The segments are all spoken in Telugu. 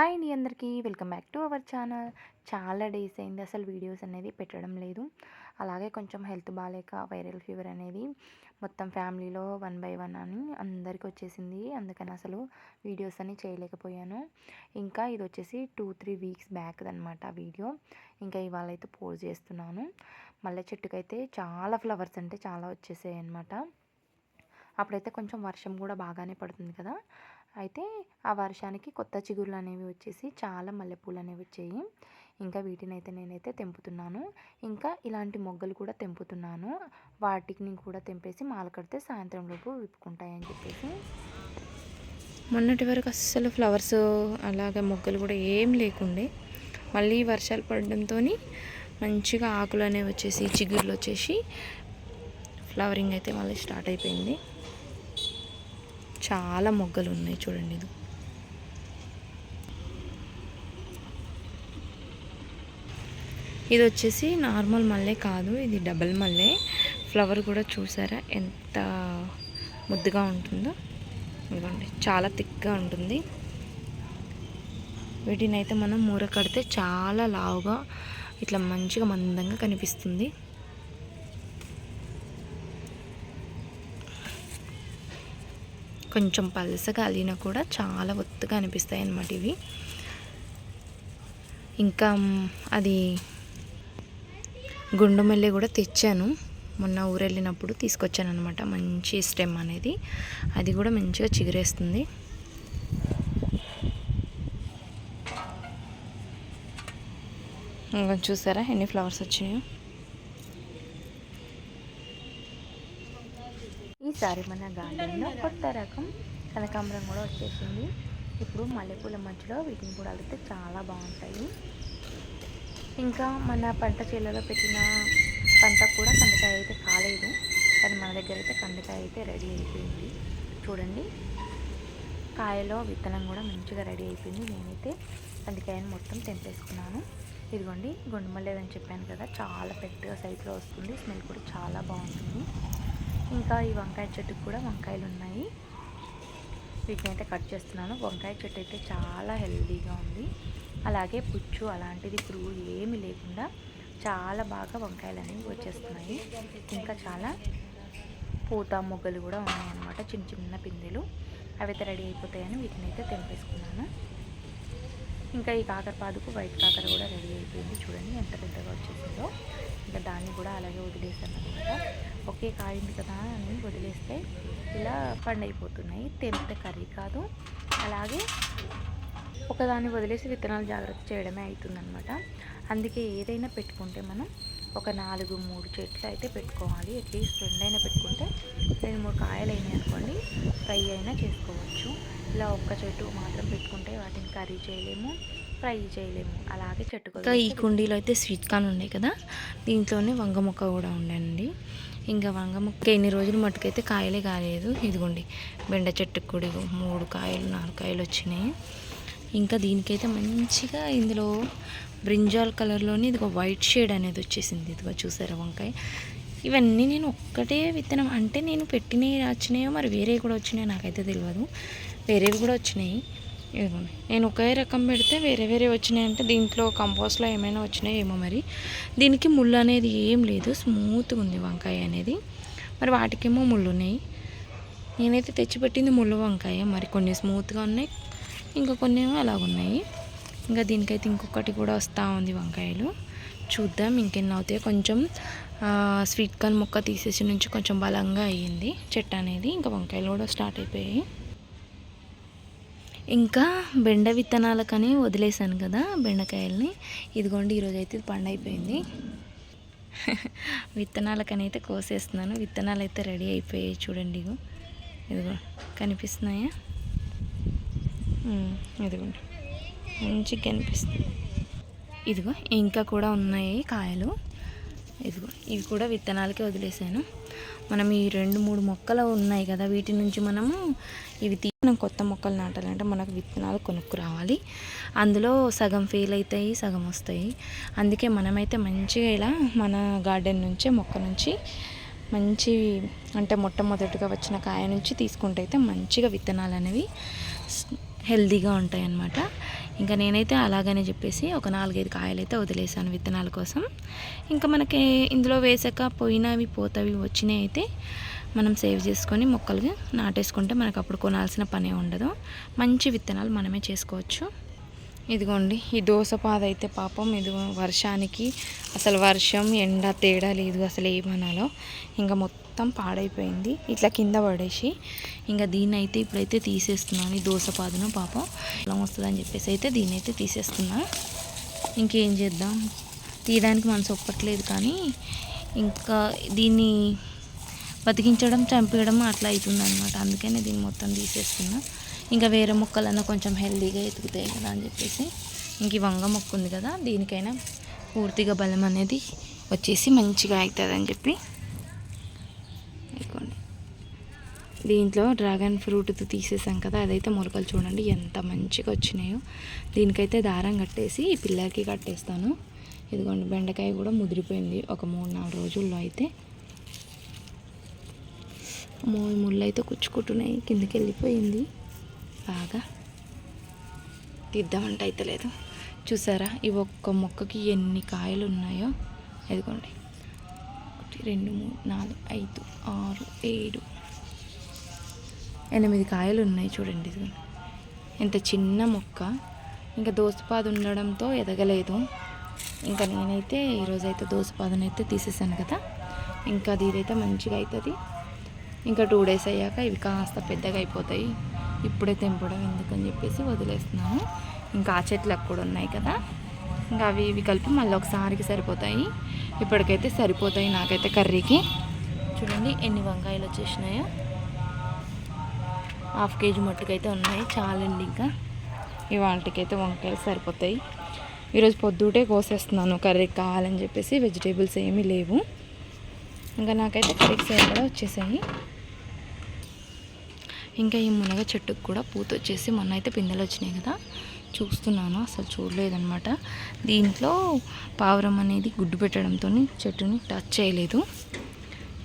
హాయ్ అండి అందరికీ. Welcome back to our channel. చాలా డేస్ అయింది అసలు వీడియోస్ అనేది పెట్టడం లేదు. అలాగే కొంచెం హెల్త్ బాగాలేక వైరల్ ఫీవర్ అనేది మొత్తం ఫ్యామిలీలో వన్ బై వన్ అని అందరికి వచ్చేసింది. అందుకని అసలు వీడియోస్ అని చేయలేకపోయాను. ఇంకా ఇది వచ్చేసి టూ త్రీ వీక్స్ బ్యాక్ అనమాట వీడియో. ఇంకా ఇవాళ అయితే పోస్ట్ చేస్తున్నాను. మల్లె చెట్టుకైతే చాలా ఫ్లవర్స్ అంటే చాలా వచ్చేసాయి అనమాట అప్పుడైతే కొంచెం వర్షం కూడా బాగానే పడుతుంది కదా. అయితే ఆ వర్షానికి కొత్త చిగురులు అనేవి వచ్చేసి చాలా మల్లెపూలు అనేవి వచ్చాయి. ఇంకా వీటిని అయితే నేనైతే తెంపుతున్నాను. ఇంకా ఇలాంటి మొగ్గలు కూడా తెంపుతున్నాను. వాటిని కూడా తెంపేసి మాల కడితే సాయంత్రం లోపు విప్పుకుంటాయని చెప్పేసి. మొన్నటి వరకు అస్సలు ఫ్లవర్స్ అలాగే మొగ్గలు కూడా ఏం లేకుండే. మళ్ళీ వర్షాలు పడడంతో మంచిగా ఆకులు అనేవి వచ్చేసి చిగురులు వచ్చేసి ఫ్లవరింగ్ అయితే మళ్ళీ స్టార్ట్ అయిపోయింది. చాలా మొగ్గలు ఉన్నాయి చూడండి ఇది. ఇది వచ్చేసి నార్మల్ మల్లె కాదు ఇది డబల్ మల్లె. ఫ్లవర్ కూడా చూసారా? ఎంత ముద్దుగా ఉంటుందో. ఇదిగోండి చాలా థిక్గా ఉంటుంది. వీటిని అయితే మనం మూర కడితే చాలా లావుగా ఇట్లా మంచిగా మందంగా కనిపిస్తుంది. కొంచెం పలసగా అల్లినా కూడా చాలా ఒత్తుగా అనిపిస్తాయి అన్నమాట ఇవి. ఇంకా అది గుండు మల్లె కూడా తెచ్చాను. మొన్న ఊరెళ్ళినప్పుడు తీసుకొచ్చాను అనమాట మంచి స్టెమ్ అనేది. అది కూడా మంచిగా చిగురేస్తుంది. ఇంకా చూసారా ఎన్ని ఫ్లవర్స్ వచ్చినాయో? ఈసారి మన గార్డెన్లో కొత్త రకం కనకాంబరం కూడా వచ్చేసింది. ఇప్పుడు మల్లెపూల మధ్యలో వీటిని కూడా అడిగితే చాలా బాగుంటాయి. ఇంకా మన పంట చేలలో పెట్టిన పంట కూడా కందకాయ అయితే కాలేదు. కానీ మన దగ్గర అయితే కందకాయ అయితే రెడీ అయిపోయింది. చూడండి. కాయలో విత్తనం కూడా మంచిగా రెడీ అయిపోయింది. నేనైతే కందికాయను మొత్తం తెంపేసుకున్నాను. ఇదిగోండి గుండుమల్లేదని చెప్పాను కదా చాలా పెద్దగా సైజులో వస్తుంది. స్మెల్ కూడా చాలా బాగుంటుంది. ఇంకా ఈ వంకాయ చెట్టుకు కూడా వంకాయలు ఉన్నాయి వీటిని అయితే కట్ చేస్తున్నాను. వంకాయ చెట్టు అయితే చాలా హెల్దీగా ఉంది. అలాగే పుచ్చు అలాంటిది పురుగు ఏమి లేకుండా చాలా బాగా వంకాయలు అనేవి వచ్చేస్తున్నాయి. ఇంకా చాలా పూత మొగ్గలు కూడా ఉన్నాయన్నమాట. చిన్న చిన్న పిందెలు. అవి అయితే రెడీ అయిపోతాయని వీటిని అయితే తెంపేసుకున్నాను. ఇంకా ఈ కాకరపాదుకు వైట్ కాకర కూడా రెడీ అయిపోయింది. చూడండి ఎంత పెద్దగా వచ్చేసిందో. ఇంకా దాన్ని కూడా అలాగే వదిలేసాను అనమాట ఒకే కాయింది కదా అని వదిలేస్తే ఇలా పండైపోతున్నాయి. తెంపితే కర్రీ కాదు. అలాగే ఒకదాన్ని వదిలేసి విత్తనాలు జాగ్రత్త చేయడమే అవుతుందన్నమాట అందుకే ఏదైనా పెట్టుకుంటే మనం ఒక నాలుగు మూడు చెట్లు అయితే పెట్టుకోవాలి. అట్లీస్ట్ రెండైనా పెట్టుకుంటే రెండు మూడు కాయలు అయినాయి అనుకోండి ఫ్రై అయినా చేసుకోవచ్చు. ఇలా ఒక్క చెట్టు మాత్రం పెట్టుకుంటే వాటిని కర్రీ చేయలేము ఫ్రై చేయలేము. అలాగే చెట్టుకో ఈ కుండీలో అయితే స్వీట్ కార్న్ ఉన్నాయి కదా దీంట్లోనే వంగ మొక్క కూడా ఉండండి. ఇంకా వంగ మొక్క ఎన్ని రోజులు మట్టుకైతే కాయలే కాలేదు. ఇదిగోండి బెండ చెట్టుకు కూడా మూడు కాయలు నాలుగు కాయలు వచ్చినాయి. ఇంకా దీనికైతే మంచిగా ఇందులో బ్రింజాల్ కలర్లోని ఇదిగో వైట్ షేడ్ అనేది వచ్చేసింది. ఇదిగో చూసారా వంకాయ? ఇవన్నీ నేను ఒక్కటే విత్తనం. అంటే నేను పెట్టినవి వచ్చినాయో మరి వేరే కూడా వచ్చినాయో నాకైతే తెలియదు వేరేవి కూడా వచ్చినాయి. ఇదిగోండి నేను ఒకే రకం పెడితే వేరే వేరే వచ్చినాయి అంటే దీంట్లో కంపోస్ట్లో ఏమైనా వచ్చినాయో ఏమో మరి. దీనికి ముళ్ళు అనేది ఏం లేదు. స్మూత్గా ఉంది వంకాయ అనేది. మరి వాటికేమో ముళ్ళు ఉన్నాయి. నేనైతే తెచ్చిపెట్టింది ముళ్ళు వంకాయ. మరి కొన్ని స్మూత్గా ఉన్నాయి. ఇంకా కొన్ని ఏమో అలాగున్నాయి ఇంకా దీనికైతే ఇంకొకటి కూడా వస్తూ ఉంది వంకాయలు. చూద్దాం ఇంకెన్ని అవుతాయి. కొంచెం స్వీట్ కార్న్ మొక్క తీసేసి నుంచి కొంచెం బలంగా అయ్యింది. చెట్టు అనేది ఇంకా వంకాయలు కూడా స్టార్ట్ అయిపోయాయి. ఇంకా బెండ విత్తనాలకని వదిలేసాను కదా బెండకాయల్ని. ఇదిగోండి ఈరోజు అయితే పండైపోయింది విత్తనాలకని అయితే కోసేస్తున్నాను. విత్తనాలు అయితే రెడీ అయిపోయాయి చూడండి ఇదిగో కనిపిస్తున్నాయా? ఇదిగోండి. మంచిగా కనిపిస్తుంది. ఇదిగో ఇంకా కూడా ఉన్నాయి కాయలు. ఇదిగో ఇవి కూడా విత్తనాలకే వదిలేసాను. మనం ఈ రెండు మూడు మొక్కలు ఉన్నాయి కదా వీటి నుంచి మనము ఇవి తీ మనం కొత్త మొక్కలు నాటాలంటే మనకు విత్తనాలు కొనుక్కు రావాలి అందులో సగం ఫెయిల్ అవుతాయి సగం వస్తాయి. అందుకే మనమైతే మంచిగా ఇలా మన గార్డెన్ నుంచే మొక్క నుంచి మంచి అంటే మొట్టమొదటిగా వచ్చిన కాయ నుంచి తీసుకుంటే అయితే మంచిగా విత్తనాలు అనేవి హెల్దీగా ఉంటాయి అన్నమాట ఇంకా నేనైతే అలాగనే చెప్పేసి ఒక నాలుగైదు కాయలు అయితే వదిలేసాను విత్తనాల కోసం. ఇంకా మనకి ఇందులో వేసాక పోయినవి పోతవి వచ్చినాయి అయితే మనం సేవ్ చేసుకొని మొక్కలు నాటేసుకుంటే మనకు అప్పుడు కొనాల్సిన పనే ఉండదు. మంచి విత్తనాలు మనమే చేసుకోవచ్చు. ఇదిగోండి ఈ దోసపాద అయితే పాపం ఇది వర్షానికి అసలు వర్షం ఎండ తేడా లేదు అసలు ఏమనాలో ఇంకా మొత్తం పాడైపోయింది. ఇట్లా కింద పడేసి ఇంకా దీన్ని అయితే ఇప్పుడైతే తీసేస్తున్నాను ఈ దోసపాదను పాపం. ఎలా వస్తుందని చెప్పేసి అయితే దీన్ని అయితే తీసేస్తున్నా. ఇంకేం చేద్దాం? తీయడానికి మనసు ఒప్పట్లేదు కానీ ఇంకా దీన్ని బతికించడం చంపేయడం అట్లా అవుతుంది అనమాట అందుకనే దీన్ని మొత్తం తీసేస్తున్నా. ఇంకా వేరే మొక్కలన్నా కొంచెం హెల్దీగా ఎదుగుతాయి కదా అని చెప్పేసి ఇంక ఈ వంగ మొక్క ఉంది కదా దీనికైనా పూర్తిగా బలం అనేది వచ్చేసి మంచిగా అవుతుంది అని చెప్పి ఇదిగోండి. దీంట్లో డ్రాగన్ ఫ్రూట్ తీసేసాం కదా అదైతే మొలకలు చూడండి ఎంత మంచిగా వచ్చినాయో. దీనికైతే దారం కట్టేసి ఈ పిల్లర్కి కట్టేస్తాను. ఇదిగోండి బెండకాయ కూడా ముదిరిపోయింది ఒక మూడు నాలుగు రోజుల్లో అయితే. అమ్మో ముళ్ళు అయితే కుచ్చుకుంటున్నాయి కిందకి వెళ్ళిపోయింది. బాగా తీద్దామంటే అయితే లేదు. చూసారా? ఈ ఒక్క మొక్కకి ఎన్ని కాయలు ఉన్నాయో ఎదుగోండి ఒకటి రెండు మూడు నాలుగు ఐదు ఆరు ఏడు ఎనిమిది కాయలు ఉన్నాయి చూడండి ఇదిగోండి. ఇంత చిన్న మొక్క. ఇంకా దోసపాదు ఉండడంతో ఎదగలేదు. ఇంకా నేనైతే ఈరోజైతే దోసపాదును అయితే తీసేసాను కదా. ఇంకా అది ఇదైతే మంచిగా అవుతుంది ఇంకా టూ డేస్ అయ్యాక ఇవి కాస్త పెద్దగా అయిపోతాయి. ఇప్పుడే తెంపడం ఎందుకని చెప్పేసి వదిలేస్తున్నాను. ఇంకా ఆ చెట్లకు కూడా ఉన్నాయి కదా. ఇంకా అవి ఇవి కలిపి మళ్ళీ ఒకసారికి సరిపోతాయి. ఇప్పటికైతే సరిపోతాయి నాకైతే కర్రీకి. చూడండి ఎన్ని వంకాయలు వచ్చేసినాయో. హాఫ్ కేజీ మట్టుకైతే ఉన్నాయి చాలండి ఇంకా. ఇవాళకైతే వంకాయలు సరిపోతాయి. ఈరోజు పొద్దుటే కోసేస్తున్నాను కర్రీకి కావాలని చెప్పేసి వెజిటేబుల్స్ ఏమీ లేవు. ఇంకా నాకైతే కర్రీకి కూడా వచ్చేసాయి. ఇంకా ఈ మునగ చెట్టుకు కూడా పూత వచ్చేసి మొన్న అయితే పిందెలు వచ్చినాయి కదా. చూస్తున్నాను అసలు చూడలేదనమాట దీంట్లో పావురం అనేది గుడ్డు పెట్టడంతో చెట్టుని టచ్ చేయలేదు.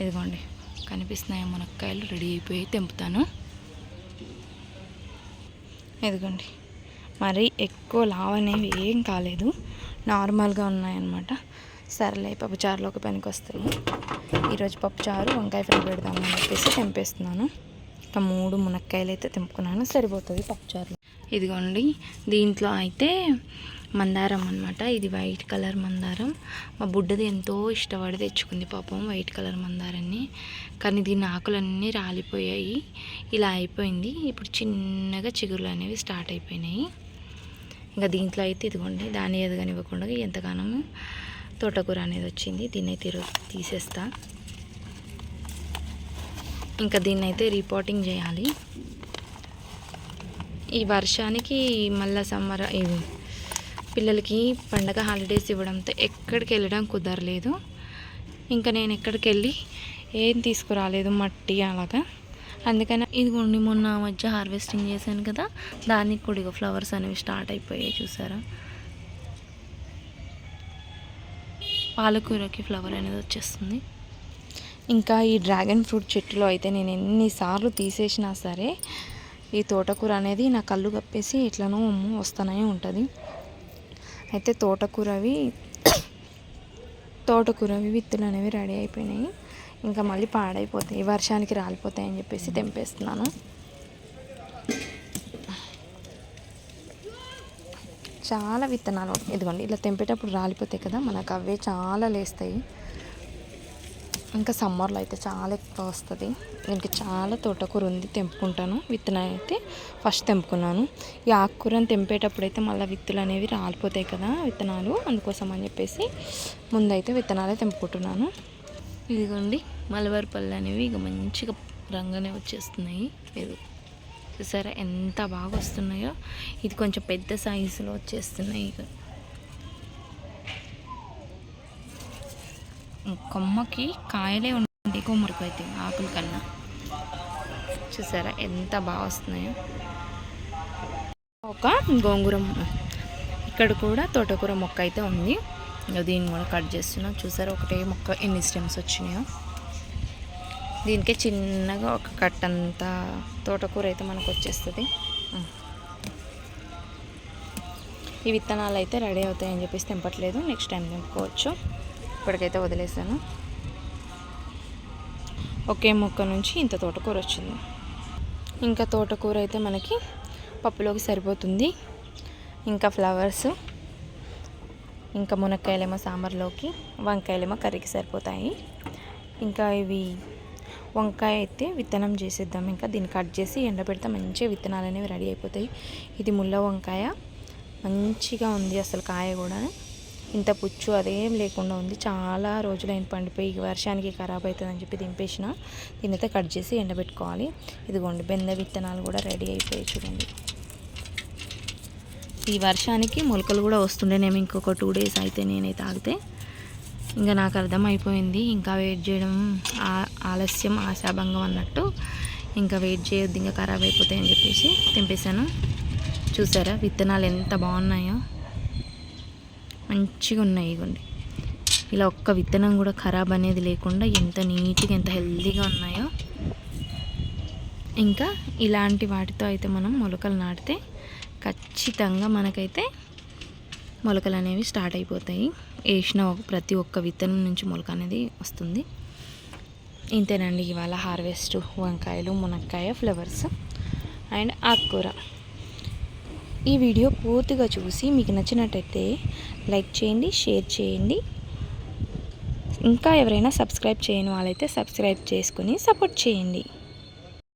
ఇదిగోండి కనిపిస్తున్నాయి మునక్కాయలు రెడీ అయిపోయి తెంపుతాను. ఇదిగోండి మరి ఎక్కువ లావ్ అనేవి ఏం కాలేదు. నార్మల్గా ఉన్నాయన్నమాట. సర్లే పప్పుచారులోకి పనికి వస్తాయి ఈరోజు పప్పుచారు వంకాయ ఫ్రై పెడదామని చెప్పేసి తెంపేస్తున్నాను. మొత్తం మూడు మునక్కాయలు అయితే తెంపుకున్నాను. సరిపోతుంది పప్పుచారు ఇదిగోండి దీంట్లో అయితే మందారం అనమాట ఇది వైట్ కలర్ మందారం. మా బుడ్డది ఎంతో ఇష్టపడి తెచ్చుకుంది పాపం వైట్ కలర్ మందారాన్ని. కానీ దీని ఆకులన్నీ రాలిపోయాయి. ఇలా అయిపోయింది. ఇప్పుడు చిన్నగా చిగురులు అనేవి స్టార్ట్ అయిపోయినాయి. ఇంకా దీంట్లో అయితే ఇదిగోండి దాన్ని ఎదగనివ్వకుండా ఎంతగానో తోటకూర అనేది వచ్చింది. దీన్ని అయితే తీసేస్తాను తీసేస్తా. ఇంకా దీన్ని అయితే రిపోర్టింగ్ చేయాలి. ఈ వర్షానికి మళ్ళీ సమ్మర్ పిల్లలకి పండగ హాలిడేస్ ఇవ్వడంతో ఎక్కడికి వెళ్ళడం కుదరలేదు. ఇంకా నేను ఎక్కడికి వెళ్ళి ఏం తీసుకురాలేదు మట్టి అలాగా. అందుకని ఇదిగోండి మొన్న మధ్య హార్వెస్టింగ్ చేశాను కదా దానికి కూడా ఫ్లవర్స్ అనేవి స్టార్ట్ అయిపోయాయి చూసారా. పాలకూరకి ఫ్లవర్ అనేది వచ్చేస్తుంది. ఇంకా ఈ డ్రాగన్ ఫ్రూట్ చెట్టులో అయితే నేను ఎన్నిసార్లు తీసేసినా సరే ఈ తోటకూర అనేది నా కళ్ళు కప్పేసి ఇట్లనో వస్తూనే ఉంటుంది. అయితే తోటకూరవి తోటకూరవి విత్తులు అనేవి రెడీ అయిపోయినాయి. ఇంకా మళ్ళీ పాడైపోతాయి. వర్షానికి రాలిపోతాయి అని చెప్పేసి తెంపేస్తున్నాను. చాలా విత్తనాలు ఇదిగోండి ఇలా తెంపేటప్పుడు రాలిపోతాయి కదా మనకు అవే చాలా లేస్తాయి. ఇంకా సమ్మర్లో అయితే చాలా ఎక్కువ వస్తుంది. దీనికి చాలా తోటకూర ఉంది తెంపుకుంటాను. విత్తనాలు అయితే ఫస్ట్ తెంపుకున్నాను. ఈ ఆకుకూరని తెంపేటప్పుడు అయితే మళ్ళీ విత్తులు అనేవి రాలిపోతాయి కదా విత్తనాలు. అందుకోసం అని చెప్పేసి ముందైతే విత్తనాలే తెంపుకుంటున్నాను. ఇదిగోండి మలబారి పళ్ళు అనేవి ఇక మంచిగా రంగునే వచ్చేస్తున్నాయి. ఇది చూసారా ఎంత బాగా వస్తున్నాయో? ఇది కొంచెం పెద్ద సైజులో వచ్చేస్తున్నాయి ఇక. కొమ్మకి కాయలే ఉండే కొమ్మరికి అయితే ఆకుల కన్నా. చూసారా ఎంత బాగా వస్తున్నాయో. ఒక గోంగూర ఇక్కడ కూడా తోటకూర మొక్క అయితే ఉంది. దీన్ని కూడా కట్ చేస్తున్నాం. చూసారా ఒకటే మొక్క ఎన్ని స్టెమ్స్ వచ్చినాయో. దీనికే చిన్నగా ఒక కట్టంతా తోటకూర అయితే మనకు వచ్చేస్తుంది. ఈ విత్తనాలు అయితే రెడీ అవుతాయని చెప్పేసి తెంపట్లేదు. Next time తెంపుకోవచ్చు. ఇప్పటికైతే వదిలేసాను. ఒకే మొక్క నుంచి ఇంత తోటకూర వచ్చింది. ఇంకా తోటకూర అయితే మనకి పప్పులోకి సరిపోతుంది. ఇంకా ఫ్లవర్స్ ఇంకా మునక్కాయలేమో సాంబార్లోకి వంకాయలేమో కర్రీకి సరిపోతాయి. ఇంకా ఇవి వంకాయ అయితే విత్తనం చేసేద్దాం. ఇంకా దీన్ని కట్ చేసి ఎండబెడితే మంచిగా విత్తనాలు అనేవి రెడీ అయిపోతాయి. ఇది ముళ్ళ వంకాయ. మంచిగా ఉంది అసలు కాయ కూడా. ఇంత పుచ్చు అదేం లేకుండా ఉంది. చాలా రోజులైన పండిపోయి వర్షానికి ఖరాబ్ అవుతుందని చెప్పి దింపేసిన. దీన్ని అయితే కట్ చేసి ఎండబెట్టుకోవాలి. ఇదిగోండి బెంద విత్తనాలు కూడా రెడీ అయిపోయాయి చూడండి. ఈ వర్షానికి మొలకలు కూడా వస్తుండే నేను ఇంకొక టూ డేస్ అయితే నేనైతే ఆగితే ఇంకా నాకు అర్థమైపోయింది. ఇంకా వెయిట్ చేయడం ఆలస్యం ఆశాభంగం అన్నట్టు ఇంకా వెయిట్ చేయొద్దు ఇంకా ఖరాబ్ అయిపోతాయని అని చెప్పేసి తెంపేశాను చూసారా విత్తనాలు ఎంత బాగున్నాయో. మంచిగా ఉన్నాయి ఇగోండి. ఇలా ఒక్క విత్తనం కూడా ఖరాబ్ అనేది లేకుండా ఎంత నీట్గా ఎంత హెల్తీగా ఉన్నాయో. ఇంకా ఇలాంటి వాటితో అయితే మనం మొలకలు నాటితే ఖచ్చితంగా మనకైతే మొలకలు అనేవి స్టార్ట్ అయిపోతాయి. వేసిన ప్రతి ఒక్క విత్తనం నుంచి మొలక అనేది వస్తుంది. ఇంతేనండి ఇవాళ హార్వెస్ట్ వంకాయలు మునక్కాయ ఫ్లవర్స్ అండ్ ఆకుకూర. ఈ వీడియో పూర్తిగా చూసి మీకు నచ్చినట్టయితే లైక్ చేయండి షేర్ చేయండి. ఇంకా ఎవరైనా సబ్స్క్రైబ్ చేయని వాళ్ళైతే సబ్స్క్రైబ్ చేసుకొని సపోర్ట్ చేయండి.